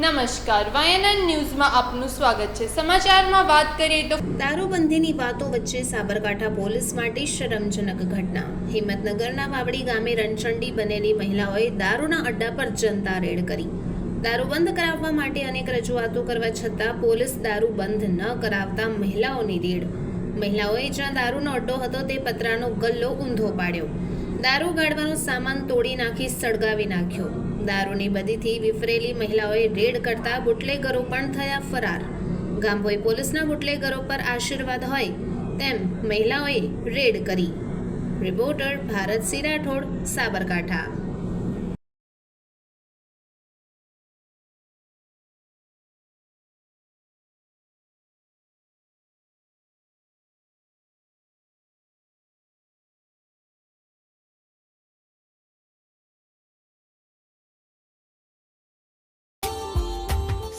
નમસ્કાર વાયનન ન્યૂઝમાં આપનું સ્વાગત છે. સમાચારમાં વાત કરીએ તો દારૂબંધીની વાતો વચ્ચે સાબરકાંઠા પોલીસ માટે શરમજનક ઘટના. હિંમતનગરના વાવડી ગામે રણચંડી બનેલી મહિલાઓએ દારૂના અડ્ડા પર જનતા રેડ કરી. દારૂ બંધ કરાવવા માટે અનેક રજૂઆતો કરવા છતાં પોલીસ દારૂ બંધ ન કરાવતા મહિલાઓની રેડ. મહિલાઓએ જ્યાં દારૂનો અડ્ડો હતો તે પતરાનો ગલ્લો ઊંધો પાડ્યો. દારૂ ગાળવાનો સામાન તોડી નાખી સળગાવી નાખ્યો. દારૂની બદીથી વિફરેલી મહિલાઓએ રેડ કરતા બુટલેગરો પણ થયા ફરાર. ગામભોઈ પોલીસના બુટલેગરો પર આશીર્વાદ હોય તેમ મહિલાઓએ રેડ કરી. Reporter Bharat Sirathod, Sabarkantha.